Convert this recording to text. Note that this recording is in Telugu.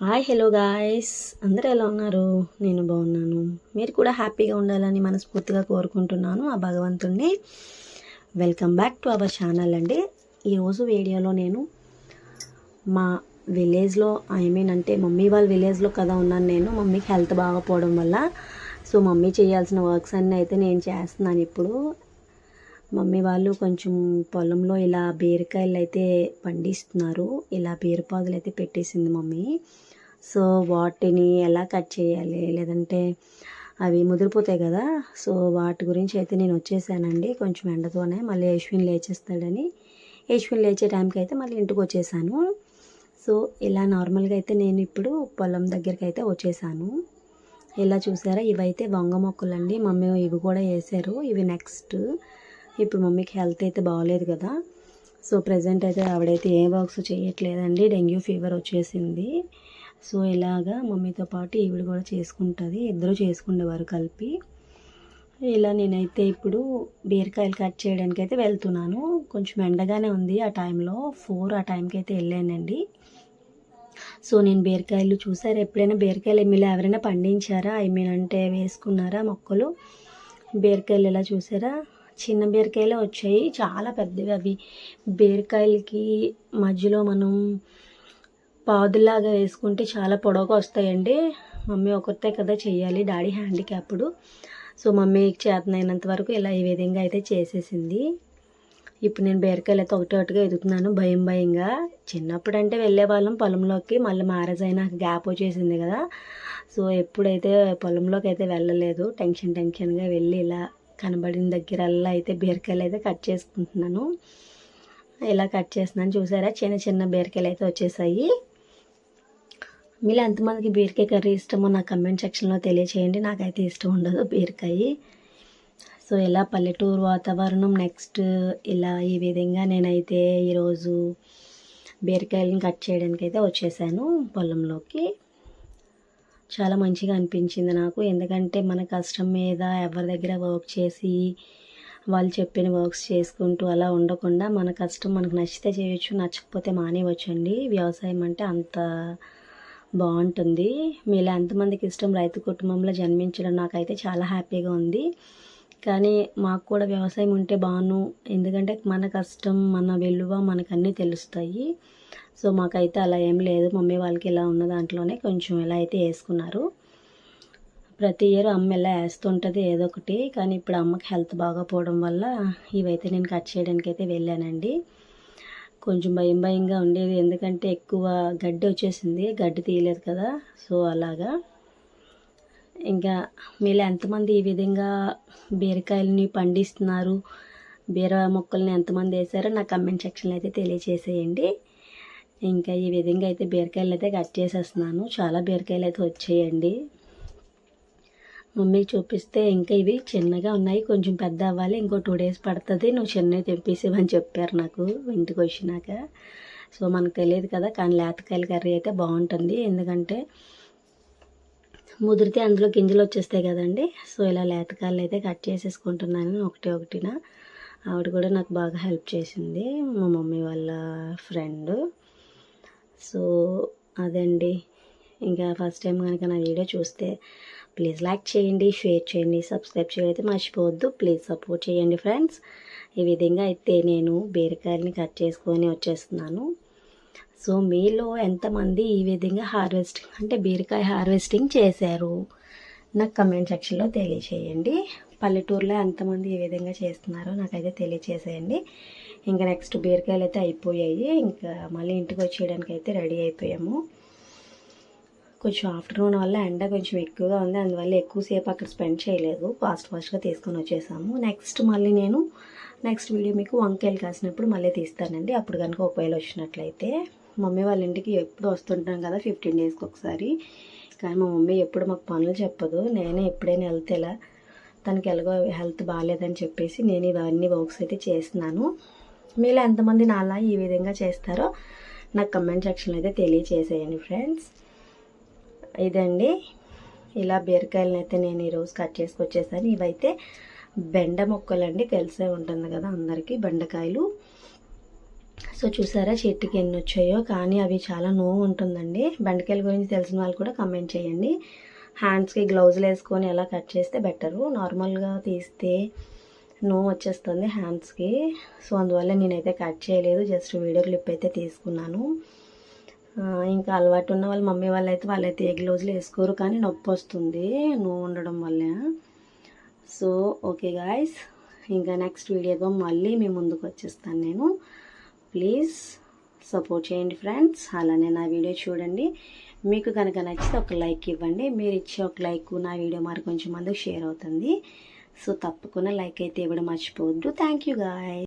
హాయ్ హలో గాయస్ అందరూ ఎలా ఉన్నారు? నేను బాగున్నాను. మీరు కూడా హ్యాపీగా ఉండాలని మనస్ఫూర్తిగా కోరుకుంటున్నాను ఆ భగవంతుణ్ణి. Welcome back to our channel అండి. ఈరోజు వీడియోలో నేను మా విలేజ్లో ఐ మీన్ అంటే మమ్మీ వాళ్ళ విలేజ్లో కదా ఉన్నాను నేను. మమ్మీకి హెల్త్ బాగపోవడం వల్ల. సో మమ్మీ చేయాల్సిన వర్క్స్ అన్నీ అయితే నేను చేస్తున్నాను ఇప్పుడు. మమ్మీ వాళ్ళు కొంచెం పొలంలో ఇలా బీరకాయలు అయితే పండిస్తున్నారు. ఇలా బీరపాదులు అయితే పెట్టేసింది మమ్మీ. సో వాటిని ఎలా కట్ చేయాలి? లేదంటే అవి ముదిరిపోతాయి కదా? సో వాటి గురించి అయితే నేను వచ్చేసానండి. కొంచెం ఎండతోనే మళ్ళీ యశ్విన్ లేచేస్తాడని. యశ్విన్ లేచే టైంకి అయితే మళ్ళీ ఇంటికి వచ్చేసాను. సో ఇలా నార్మల్గా అయితే నేను ఇప్పుడు పొలం దగ్గరికి అయితే వచ్చేసాను. ఇలా చూసారా? ఇవైతే వంగ మొక్కలండి. మమ్మీ ఇవి కూడా వేసారు. ఇవి నెక్స్ట్ ఇప్పుడు మమ్మీకి హెల్త్ అయితే బాగోలేదు కదా. సో ప్రజెంట్ అయితే ఆవిడైతే ఏ వర్క్స్ చేయట్లేదండి. డెంగ్యూ ఫీవర్ వచ్చేసింది. సో ఇలాగా మమ్మీతో పాటు ఈవిడ కూడా చేసుకుంటుంది. ఇద్దరు చేసుకునేవారు కలిపి. ఇలా నేనైతే ఇప్పుడు బీరకాయలు కట్ చేయడానికి అయితే వెళ్తున్నాను. కొంచెం ఎండగానే ఉంది ఆ టైంలో. ఫోర్ ఆ టైంకి అయితే వెళ్ళానండి. సో నేను బీరకాయలు చూసారా? ఎప్పుడైనా బీరకాయలు ఎమ్మెల్యే ఎవరైనా పండించారా? ఐ మీన్ అంటే వేసుకున్నారా మొక్కలు? బీరకాయలు ఎలా చూసారా? చిన్న బీరకాయలే వచ్చాయి. చాలా పెద్దవి అవి. బీరకాయలకి మధ్యలో మనం పాదులాగా వేసుకుంటే చాలా పొడవుగా వస్తాయండి. మమ్మీ ఒకరితే కదా చేయాలి డాడీ హ్యాండిక్యాప్డ్. సో మమ్మీకి చేతనైనంత వరకు ఇలా ఈ విధంగా అయితే చేసేసింది. ఇప్పుడు నేను బీరకాయలు అయితే ఒకటి ఒకటిగా ఎదుగుతున్నాను భయం భయంగా. చిన్నప్పుడు అంటే వెళ్ళే వాళ్ళం పొలంలోకి మళ్ళీ మ్యారేజ్ అయినా గ్యాప్ వచ్చేసింది కదా. సో ఎప్పుడైతే పొలంలోకి అయితే వెళ్ళలేదు టెన్షన్ టెన్షన్గా వెళ్ళి ఇలా కనబడిన దగ్గరల్లా అయితే బీరకాయలు అయితే కట్ చేసుకుంటున్నాను. ఇలా కట్ చేస్తున్నాను చూసారా? చిన్న చిన్న బీరకాయలు అయితే వచ్చేసాయి. మీరు ఎంతమందికి బీరకాయ కర్రీ ఇష్టమో నా కమెంట్ సెక్షన్లో తెలియచేయండి. నాకైతే ఇష్టం ఉండదు బీరకాయ. సో ఇలా పల్లెటూరు వాతావరణం నెక్స్ట్ ఇలా ఈ విధంగా నేనైతే ఈరోజు బీరకాయలను కట్ చేయడానికి అయితే వచ్చేసాను పొలంలోకి. చాలా మంచిగా అనిపించింది నాకు. ఎందుకంటే మన కష్టం మీద ఎవరి దగ్గర వర్క్ చేసి వాళ్ళు చెప్పిన వర్క్స్ చేసుకుంటూ అలా ఉండకుండా మన కష్టం మనకు నచ్చితే చేయొచ్చు నచ్చకపోతే మానేయవచ్చు అండి వ్యవసాయం అంటే అంత బాగుంటుంది. మీలో ఎంతమందికి ఇష్టం రైతు కుటుంబంలో జన్మించడం నాకైతే చాలా హ్యాపీగా ఉంది. కానీ మాకు కూడా వ్యవసాయం ఉంటే బాను ఎందుకంటే మన కష్టం మన విలువ మనకన్నీ తెలుస్తాయి. సో మాకైతే అలా ఏం లేదు. మమ్మీ వాళ్ళకి ఇలా ఉన్న దాంట్లోనే కొంచెం ఎలా అయితే వేసుకున్నారు. ప్రతి ఇయర్ అమ్మ ఎలా వేస్తుంటుంది ఏదో ఒకటి. కానీ ఇప్పుడు అమ్మకి హెల్త్ బాగోపోవడం వల్ల ఇవైతే నేను కట్ చేయడానికి అయితే వెళ్ళానండి. కొంచెం భయం భయంగా ఉండేది. ఎందుకంటే ఎక్కువ గడ్డి వచ్చేసింది. గడ్డి తీయలేదు కదా. సో అలాగా. ఇంకా మీరు ఎంతమంది ఈ విధంగా బీరకాయలని పండిస్తున్నారు? బీర మొక్కల్ని ఎంతమంది వేసారో నా కమెంట్ సెక్షన్లో అయితే తెలియచేసేయండి. ఇంకా ఈ విధంగా అయితే బీరకాయలు అయితే కట్ చేసేస్తున్నాను. చాలా బీరకాయలు అయితే వచ్చేయండి. మమ్మీకి చూపిస్తే ఇంకా ఇవి చిన్నగా ఉన్నాయి. కొంచెం పెద్ద అవ్వాలి. ఇంకో టూ డేస్ పడుతుంది. నువ్వు చిన్నవి తెంపేసేవని చెప్పారు నాకు ఇంటికి వచ్చినాక. సో మనకు తెలియదు కదా కానీ లేతకాయల కర్రీ అయితే బాగుంటుంది. ఎందుకంటే ముదిరితే అందులో గింజలు వచ్చేస్తాయి కదండి. సో ఇలా లేతకాళ్ళు అయితే కట్ చేసేసుకుంటున్నాను ఒకటి ఒకటిన. ఆవిడ కూడా నాకు బాగా హెల్ప్ చేసింది. మా మమ్మీ వాళ్ళ ఫ్రెండ్. సో అదండి. ఇంకా ఫస్ట్ టైం కనుక నా వీడియో చూస్తే ప్లీజ్ లైక్ చేయండి షేర్ చేయండి సబ్స్క్రైబ్ చేయడైతే మర్చిపోవద్దు. ప్లీజ్ సపోర్ట్ చేయండి ఫ్రెండ్స్. ఈ విధంగా అయితే నేను బీరకాయలని కట్ చేసుకొని వచ్చేస్తున్నాను. సో మీలో ఎంతమంది ఈ విధంగా హార్వెస్టింగ్ అంటే బీరకాయ హార్వెస్టింగ్ చేశారు? నాకు కమెంట్ సెక్షన్లో తెలియచేయండి. పల్లెటూరులో ఎంతమంది ఈ విధంగా చేస్తున్నారో నాకైతే తెలియచేసేయండి. ఇంకా నెక్స్ట్ బీరకాయలు అయితే అయిపోయాయి. ఇంకా మళ్ళీ ఇంటికి వచ్చేయడానికి అయితే రెడీ అయిపోయాము. కొంచెం ఆఫ్టర్నూన్ వల్ల ఎండ కొంచెం ఎక్కువగా ఉంది. అందువల్ల ఎక్కువసేపు అక్కడ స్పెండ్ చేయలేదు. ఫాస్ట్ ఫాస్ట్గా తీసుకొని వచ్చేసాము. నెక్స్ట్ మళ్ళీ నేను నెక్స్ట్ వీడియో మీకు వంకాయలు కాసినప్పుడు మళ్ళీ తీస్తానండి. అప్పుడు కనుక ఒకవేళ వచ్చినట్లయితే. మమ్మీ వాళ్ళ ఇంటికి ఎప్పుడు వస్తుంటాం కదా ఫిఫ్టీన్ డేస్కి ఒకసారి. కానీ మా మమ్మీ ఎప్పుడు మాకు పనులు చెప్పదు. నేనే ఎప్పుడైనా వెళ్తే ఇలా తనకి ఎలాగో హెల్త్ బాగాలేదని చెప్పేసి నేను ఇవన్నీ వర్క్స్ అయితే చేస్తున్నాను. మీలో ఎంతమంది నాలా ఈ విధంగా చేస్తారో నాకు కమెంట్ సెక్షన్లో అయితే తెలియచేసేయండి ఫ్రెండ్స్. ఇదండి. ఇలా బీరకాయలను అయితే నేను ఈరోజు కట్ చేసుకొచ్చేసాను ఇవైతే బెండ మొక్కలండి. తెలిసే ఉంటుంది కదా అందరికీ బెండకాయలు. సో చూసారా చెట్టుకి ఎన్ని వచ్చాయో? కానీ అవి చాలా నోవు ఉంటుందండి. బెండకాయల గురించి తెలిసిన వాళ్ళు కూడా కమెంట్ చేయండి. హ్యాండ్స్కి గ్లౌజులు వేసుకొని ఎలా కట్ చేస్తే బెటరు నార్మల్గా తీస్తే నో వచ్చేస్తుంది హ్యాండ్స్కి సో అందువల్ల నేనైతే కట్ చేయలేదు. జస్ట్ వీడియో క్లిప్ అయితే తీసుకున్నాను. ఇంకా అలవాటు ఉన్న వాళ్ళ మమ్మీ వాళ్ళు అయితే వాళ్ళైతే ఏ గ్లౌజులు వేసుకోరు కానీ నొప్పి వస్తుంది. నోవు ఉండడం వల్ల. సో ఓకే గాయస్ ఇంకా నెక్స్ట్ వీడియోతో మళ్ళీ మీ ముందుకు వచ్చేస్తాను నేను. ప్లీజ్ సపోర్ట్ చేయండి ఫ్రెండ్స్. అలానే నా వీడియో చూడండి. మీకు కనుక నచ్చితే ఒక లైక్ ఇవ్వండి. మీరు ఇచ్చే ఒక లైక్ నా వీడియో మరి కొంచెం మందికి షేర్ అవుతుంది. సో తప్పకుండా లైక్ అయితే ఇవ్వడం మర్చిపోవద్దు. Thank you guy